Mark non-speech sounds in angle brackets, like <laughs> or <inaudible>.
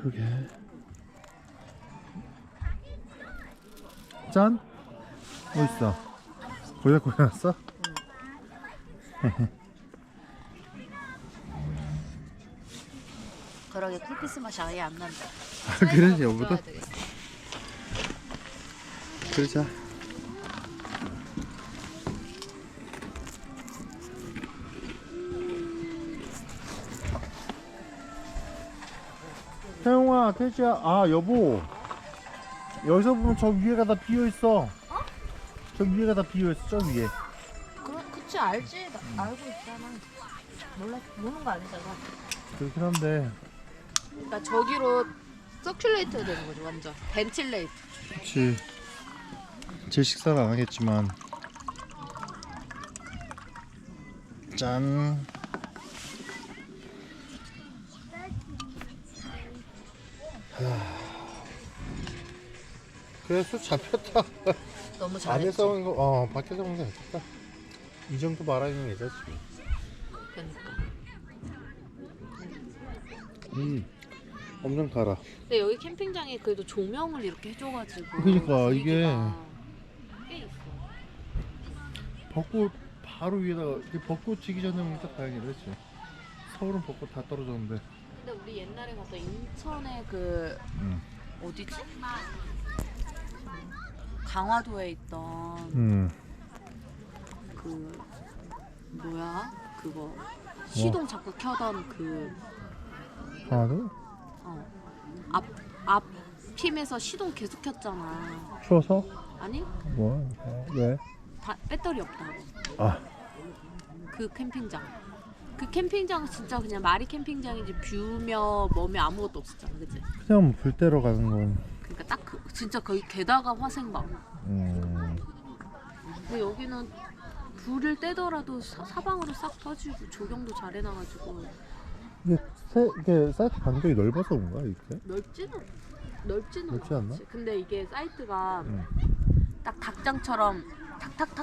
그러게. 짠? 뭐 있어? 고야 났어? <laughs> 그러게 쿨피스 맛이 아예 안 난다. 아? 묻어야 되겠어. 그러자. 태용아, 태지야, 아 여보, 여기서 보면 저 위에가 다 비어 있어. 저 위에가 다 비어 있어, 저 위에. 그럼 그치 알지 나, 알고 있잖아. 몰라 모르는 거 아니잖아. 그렇긴 한데, 그러니까 저기로 서큘레이트가 되는 거지 완전 벤틸레이트. 그렇지. 제 식사는 안 하겠지만, 짠. 그래서 잡혔다. 너무 안에서 잘했지. 오는 거, 어, 밖에서 오는 게 낫겠다. 이 정도 말하면 괜찮지. 그러니까. 음, 엄청 달아. 근데 여기 캠핑장에 그래도 조명을 이렇게 해줘가지고. 그러니까 이게- 분위기가 꽤 있어. 벚꽃 바로 위에다가 이렇게 벚꽃 지기 전에 딱 다행이다, 그렇지? 서울은 벚꽃 다 떨어졌는데. 근데 우리 옛날에 갔던 인천에 그 응. 어디지? 강화도에 있던 음. 그 뭐야 그거 시동 자꾸 켜던 그 하나도? 어. 앞, 앞 팀에서 시동 계속 켰잖아. 추워서? 아니? 뭐? 어, 왜? 다, 배터리 없다고. 아, 그 캠핑장. 그 캠핑장 진짜 그냥 마리 캠핑장이지 뷰며 뭐며 아무것도 없었잖아. 그치? 그냥 뭐불 때러 가는 건. 그러니까 딱 그, 진짜 거의 게다가 화생방. 음. 근데 여기는 불을 떼더라도 사, 사방으로 싹 퍼지고 조경도 잘 해놔가지고 이게, 세, 이게 사이트 간격이 넓어서 그런가, 이렇게? 넓지는 넓지는 넓지 않나? 않지. 근데 이게 사이트가 응. 딱 닭장처럼 탁탁탁